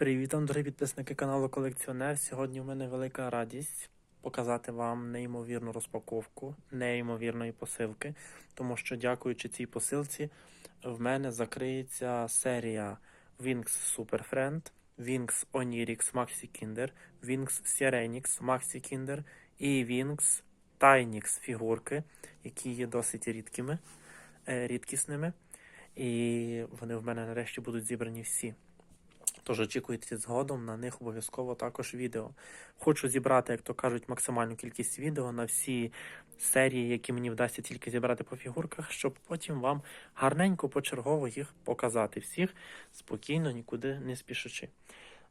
Привіт, вам, дорогі підписники каналу Колекціонер. Сьогодні в мене велика радість показати вам неймовірну розпаковку неймовірної посилки, тому що, дякуючи цій посилці, в мене закриється серія Wings Super Friend, Wings Onirix Maxi Kinder, Wings Serenix Maxi Kinder і Wings Tynix фігурки, які є досить рідкими, е, рідкісними. І вони в мене нарешті будуть зібрані всі. Тож очікуйте згодом на них обов'язково також відео. Хочу зібрати, як то кажуть, максимальну кількість відео на всі серії, які мені вдасться тільки зібрати по фігурках, щоб потім вам гарненько почергово їх показати всіх, спокійно, нікуди не спішачи.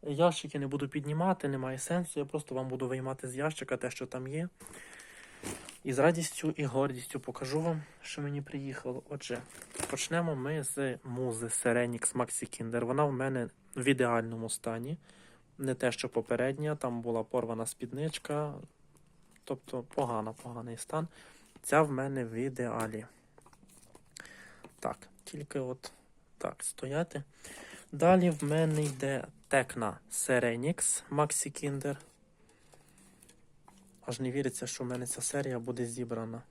Ящики не буду піднімати, немає сенсу. Я просто вам буду виймати з ящика те, що там є. І з радістю і гордістю покажу вам, що мені приїхало. Отже, почнемо ми з музи Serenix Maxi Kinder. Вона в мене в ідеальному стані. Не те, що попередня, там була порвана спідничка. Тобто погано, поганий стан. Ця в мене в ідеалі. Так, тільки от так стояти. Далі в мене йде Tecna Serenix Maxi Kinder. Аж не віриться, що в мене ця серія буде зібрана.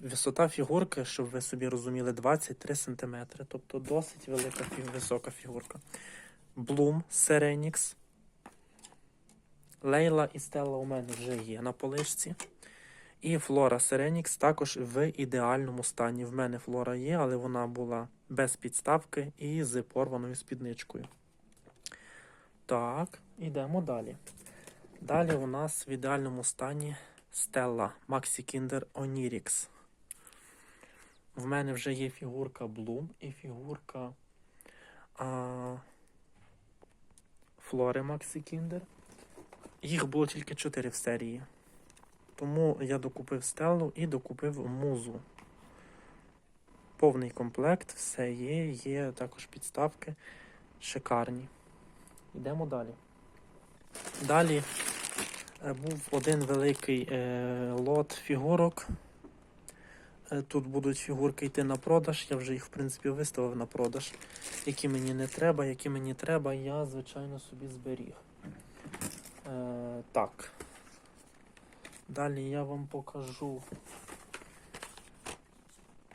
Висота фігурки, щоб ви собі розуміли, 23 см. Тобто досить велика висока фігурка. Bloom Serenix. Лейла і Стелла у мене вже є на поличці. І Флора Serenix також в ідеальному стані. В мене флора є, але вона була без підставки і з порваною спідничкою. Так, ідемо далі. Далі у нас в ідеальному стані Stella Maxi Kinder Onirix. В мене вже є фігурка Bloom і фігурка а, Флори Maxi Kinder. Їх було тільки 4 в серії. Тому я докупив Стеллу і докупив музу. Повний комплект, все є, є також підставки шикарні. Йдемо далі. Далі був один великий е, лот фігурок. Е, Тут будуть фігурки йти на продаж. Я вже їх, в принципі, виставив на продаж. Які мені не треба, які мені треба, я, звичайно, собі зберіг. Е, так. Далі я вам покажу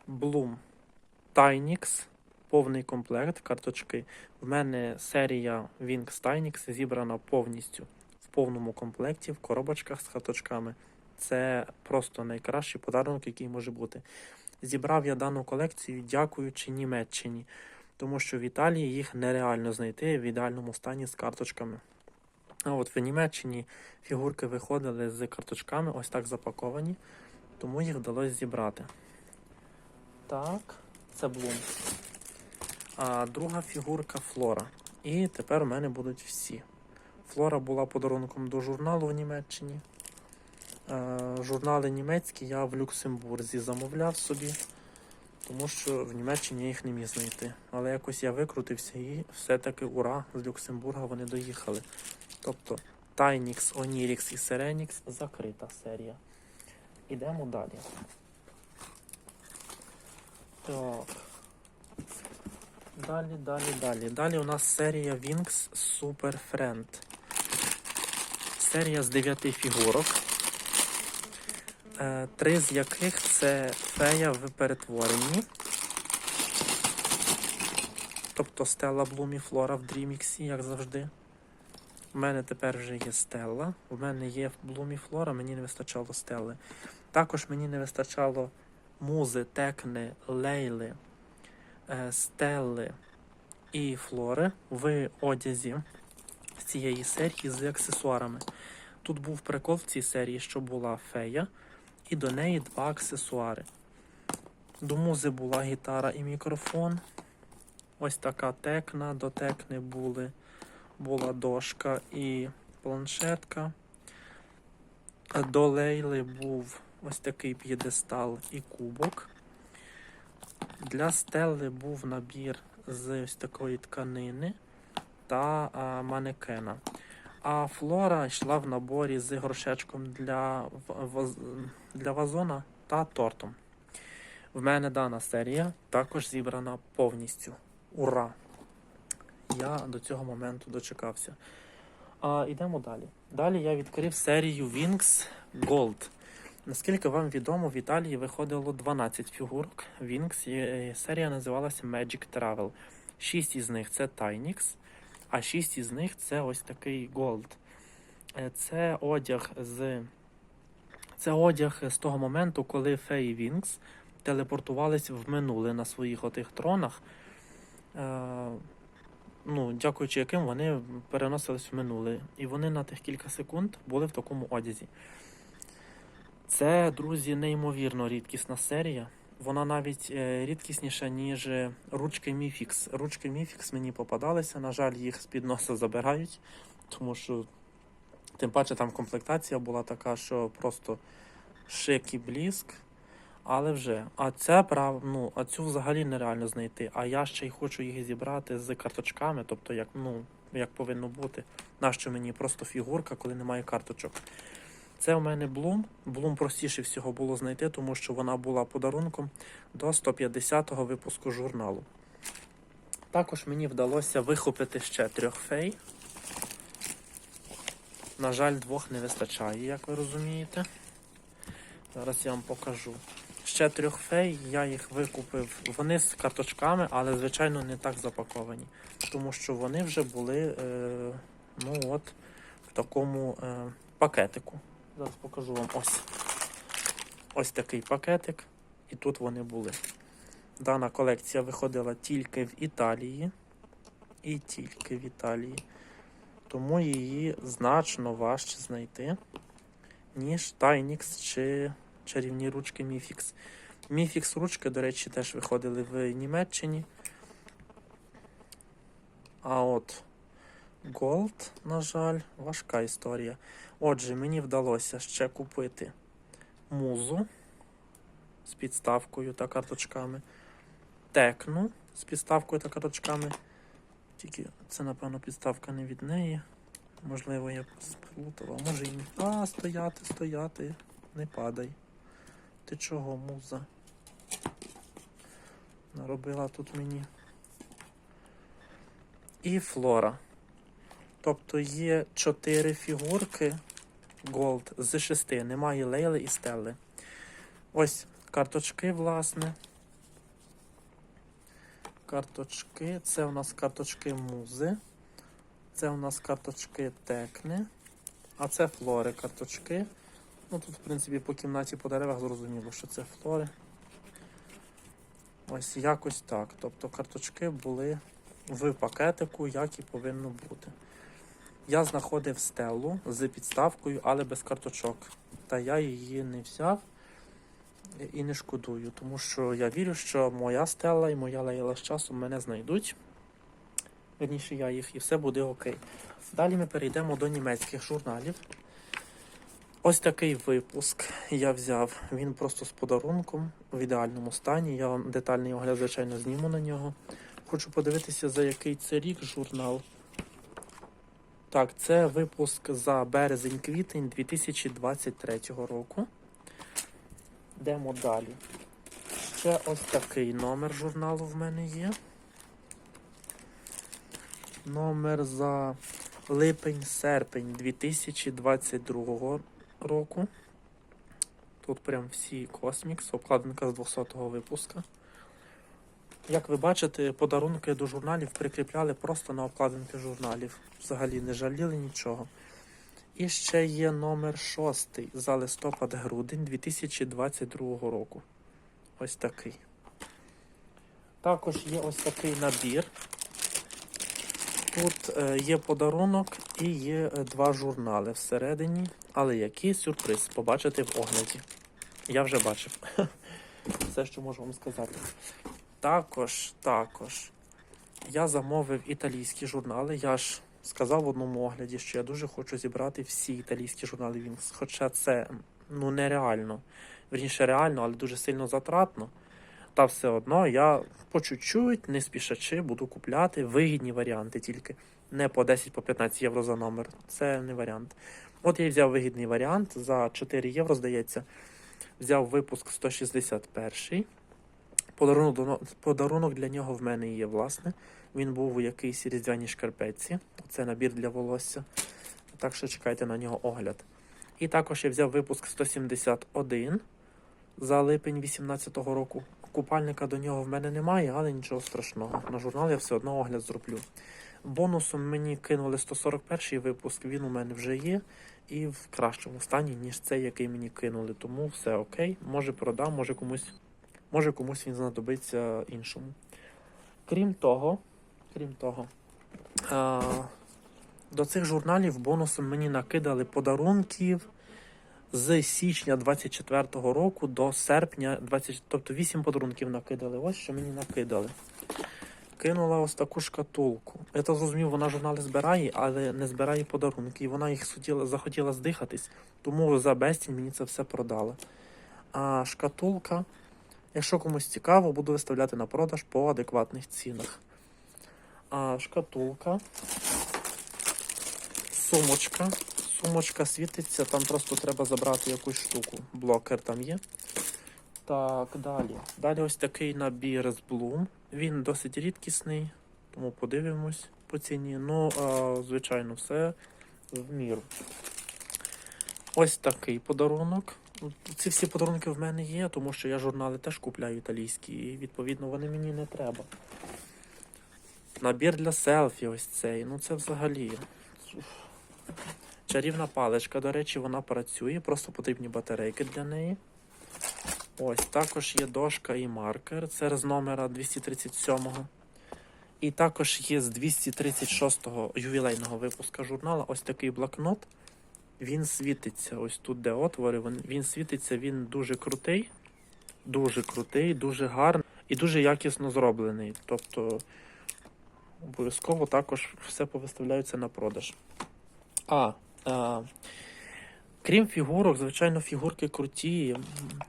Bloom Tynix. Повний комплект карточки. В мене серія Wings Tynix зібрана повністю повному комплекті, в коробочках з карточками. Це просто найкращий подарунок, який може бути. Зібрав я дану колекцію, дякуючи Німеччині, тому що в Італії їх нереально знайти в ідеальному стані з карточками. А от в Німеччині фігурки виходили з карточками, ось так запаковані, тому їх вдалося зібрати. Так, це Блум. А друга фігурка Флора. І тепер у мене будуть всі. Флора була подарунком до журналу в Німеччині. Е, Журнали німецькі я в Люксембурзі замовляв собі, тому що в Німеччині я їх не міг знайти. Але якось я викрутився і все-таки ура, з Люксембурга вони доїхали. Тобто Tynix, Onirix і Serenix закрита серія. Ідемо далі. Так. Далі, далі, далі. Далі у нас серія Wings Super Friend. Серія з 9 фігурок. Е, Три з яких це фея в перетворенні. Тобто Стелла Блум і Флора в Дріміксі, як завжди. У мене тепер вже є Стелла. У мене є Блум і Флора, мені не вистачало Стелли. Також мені не вистачало музи, текни, лейли, е, стелли і флори в одязі з цієї серії з аксесуарами. Тут був прикол в цій серії, що була фея, і до неї два аксесуари. До музи була гітара і мікрофон. Ось така текна, до текни були, була дошка і планшетка. До лейли був ось такий п'єдестал і кубок. Для стели був набір з ось такої тканини та манекена. А флора йшла в наборі з горшечком для, для вазона та тортом. В мене дана серія також зібрана повністю. Ура! я до цього моменту дочекався. А йдемо далі. Далі я відкрив серію Wings Gold. Наскільки вам відомо, в Італії виходило 12 фігурок Wings. і, Серія називалася Magic Travel. Шість із них це Tynix, а шість із них це ось такий Gold. Е, Це одяг з. Це одяг з того моменту, коли феї Вінкс телепортувались в минуле на своїх отих тронах. Е, ну, дякуючи яким вони переносились в минуле. І вони на тих кілька секунд були в такому одязі. Це, друзі, неймовірно рідкісна серія. Вона навіть е, рідкісніша, ніж е, ручки Міфікс. Ручки Міфікс мені попадалися. На жаль, їх з-під носа забирають, тому що тим паче там комплектація була така, що просто шик і бліск. Але вже, а це прав, ну, а цю взагалі нереально знайти. А я ще й хочу їх зібрати з карточками, тобто як, ну, як повинно бути. Нащо мені просто фігурка, коли немає карточок. Це у мене Блум. Блум простіше всього було знайти, тому що вона була подарунком до 150-го випуску журналу. Також мені вдалося вихопити ще трьох фей. На жаль, двох не вистачає, як ви розумієте. Зараз я вам покажу. Ще трьох фей, я їх викупив. Вони з карточками, але, звичайно, не так запаковані. Тому що вони вже були е, ну от, в такому е, пакетику. Зараз покажу вам ось. Ось такий пакетик. І тут вони були. Дана колекція виходила тільки в Італії. І тільки в Італії. Тому її значно важче знайти, ніж Tynix чи чарівні ручки Mifix. Mifix ручки, до речі, теж виходили в Німеччині. А от Gold, на жаль, важка історія. Отже, мені вдалося ще купити музу з підставкою та карточками, текну з підставкою та карточками. Тільки це, напевно, підставка не від неї. Можливо, я сплутала. Може і ні. А, стояти, стояти, не падай. Ти чого, муза? Наробила тут мені. І флора. Тобто є 4 фігурки Gold з 6. Немає Лейли і Стелли. Ось карточки, власне. Карточки. Це у нас карточки музи. Це у нас карточки текни. А це флори карточки. Ну тут, в принципі, по кімнаті по деревах зрозуміло, що це флори. Ось якось так. Тобто карточки були в пакетику, як і повинно бути. Я знаходив стелу з підставкою, але без карточок. Та я її не взяв і не шкодую, тому що я вірю, що моя стела і моя лейла з часом мене знайдуть. Верніше я їх і все буде окей. Далі ми перейдемо до німецьких журналів. Ось такий випуск я взяв. Він просто з подарунком в ідеальному стані. Я вам детальний огляд, звичайно, зніму на нього. Хочу подивитися, за який це рік журнал. Так, це випуск за березень-квітень 2023 року. Йдемо далі. Ще ось такий номер журналу в мене є. Номер за липень-серпень 2022 року. Тут прям всі космікс, обкладинка з 200-го випуска. Як ви бачите, подарунки до журналів прикріпляли просто на обкладинки журналів. Взагалі не жаліли нічого. І ще є номер 6 за листопад-грудень 2022 року. Ось такий. Також є ось такий набір. Тут е, є подарунок і є е, два журнали всередині. Але який сюрприз побачите в огляді. Я вже бачив. Все, що можу вам сказати. Також, також, я замовив італійські журнали. Я ж сказав в одному огляді, що я дуже хочу зібрати всі італійські журнали Wings. Хоча це ну нереально. Верніше реально, але дуже сильно затратно. Та все одно я по чуть-чуть, не спішачи, буду купляти вигідні варіанти тільки. Не по 10-15 євро за номер. Це не варіант. От я взяв вигідний варіант за 4 євро, здається. Взяв випуск 161. Подарунок, подарунок для нього в мене є, власне. Він був у якійсь різдвяній шкарпетці. Це набір для волосся. Так що чекайте на нього огляд. І також я взяв випуск 171 за липень 2018 року. Купальника до нього в мене немає, але нічого страшного. На журнал я все одно огляд зроблю. Бонусом мені кинули 141 випуск, він у мене вже є. І в кращому стані, ніж цей, який мені кинули. Тому все окей. Може продам, може комусь, може комусь він знадобиться іншому. Крім того, крім того, а, до цих журналів бонусом мені накидали подарунків з січня 24-го року до серпня 20, тобто 8 подарунків накидали. Ось що мені накидали. Кинула ось таку шкатулку. Я то зрозумів, вона журнали збирає, але не збирає подарунки. І вона їх хотіла, захотіла здихатись, тому за безцінь мені це все продала. А шкатулка, якщо комусь цікаво, буду виставляти на продаж по адекватних цінах. А шкатулка, сумочка. Сумочка світиться, там просто треба забрати якусь штуку. Блокер там є. Так, далі. Далі ось такий набір з Bloom. Він досить рідкісний, тому подивимось по ціні. Ну, а, звичайно, все в міру. Ось такий подарунок. Ці всі подарунки в мене є, тому що я журнали теж купляю італійські, і відповідно вони мені не треба. Набір для селфі ось цей. Ну це взагалі. Чарівна паличка, до речі, вона працює, просто потрібні батарейки для неї. Ось також є дошка і маркер. Це з номера 237. го І також є з 236-го ювілейного випуска журнала ось такий блокнот. Він світиться. Ось тут, де отвори, він, світиться, він дуже крутий, дуже крутий, дуже гарний і дуже якісно зроблений. Тобто обов'язково також все повиставляється на продаж. А, а крім фігурок, звичайно, фігурки круті.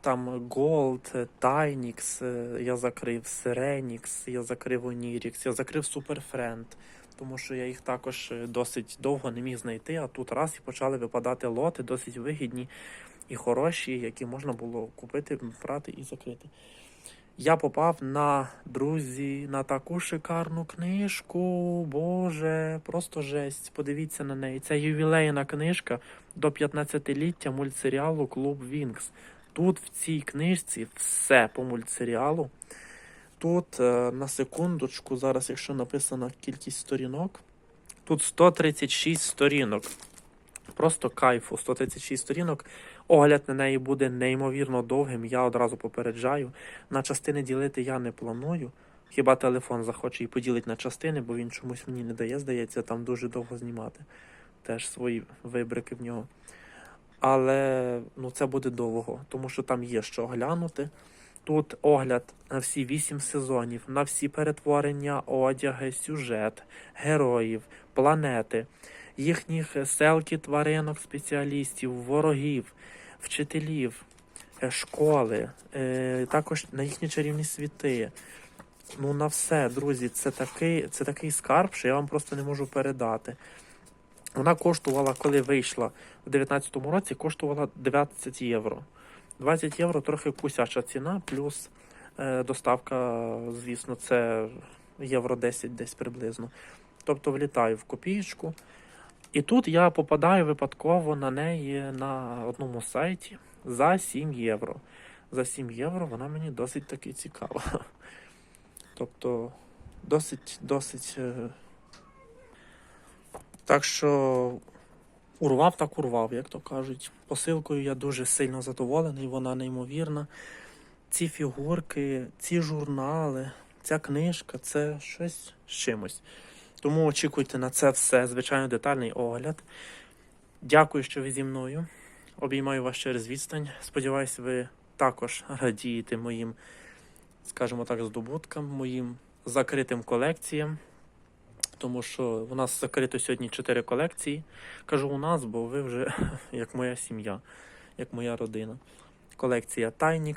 Там Gold, Tynix, е, я закрив Serenix, я закрив Onirix, я закрив Friend, тому що я їх також е, досить довго не міг знайти, а тут раз і почали випадати лоти, досить вигідні і хороші, які можна було купити, брати і закрити. Я попав на друзі на таку шикарну книжку. Боже, просто жесть. Подивіться на неї. Це ювілейна книжка до 15-ліття мультсеріалу Клуб Вінкс. Тут в цій книжці все по мультсеріалу. Тут е, на секундочку, зараз, якщо написана кількість сторінок, тут 136 сторінок. Просто кайфу, 136 сторінок. Огляд на неї буде неймовірно довгим. Я одразу попереджаю. На частини ділити я не планую. Хіба телефон захоче і поділить на частини, бо він чомусь мені не дає, здається, там дуже довго знімати. Теж свої вибрики в нього. Але ну, це буде довго, тому що там є що оглянути. Тут огляд на всі вісім сезонів, на всі перетворення, одяги, сюжет, героїв, планети, їхніх селки, тваринок, спеціалістів, ворогів, вчителів, е, школи, е, також на їхні чарівні світи. Ну, на все, друзі, це такий, це такий скарб, що я вам просто не можу передати. Вона коштувала, коли вийшла у 2019 році, коштувала 20 євро. 20 євро трохи кусяча ціна, плюс е, доставка, звісно, це євро 10 десь приблизно. Тобто влітаю в копієчку. І тут я попадаю випадково на неї на одному сайті за 7 євро. За 7 євро вона мені досить таки цікава. Тобто, досить, досить. е, Так що урвав так урвав, як то кажуть. Посилкою я дуже сильно задоволений, вона неймовірна. Ці фігурки, ці журнали, ця книжка це щось з чимось. Тому очікуйте на це все, звичайно, детальний огляд. Дякую, що ви зі мною. Обіймаю вас через відстань. Сподіваюсь, ви також радієте моїм, скажімо так, здобуткам, моїм закритим колекціям. Тому що у нас закрито сьогодні 4 колекції. Кажу у нас, бо ви вже як моя сім'я, як моя родина. Колекція а,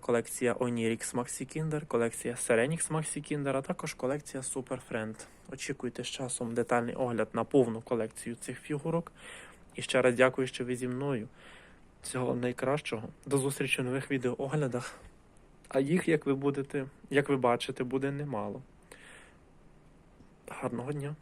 колекція Onirix Maxi Kinder, колекція Serenix Maxi Kinder, а також колекція Super Friend. Очікуйте з часом детальний огляд на повну колекцію цих фігурок. І ще раз дякую, що ви зі мною. Всього найкращого. До зустрічі в нових відеооглядах. А їх, як ви будете, як ви бачите, буде немало. Гарного дня!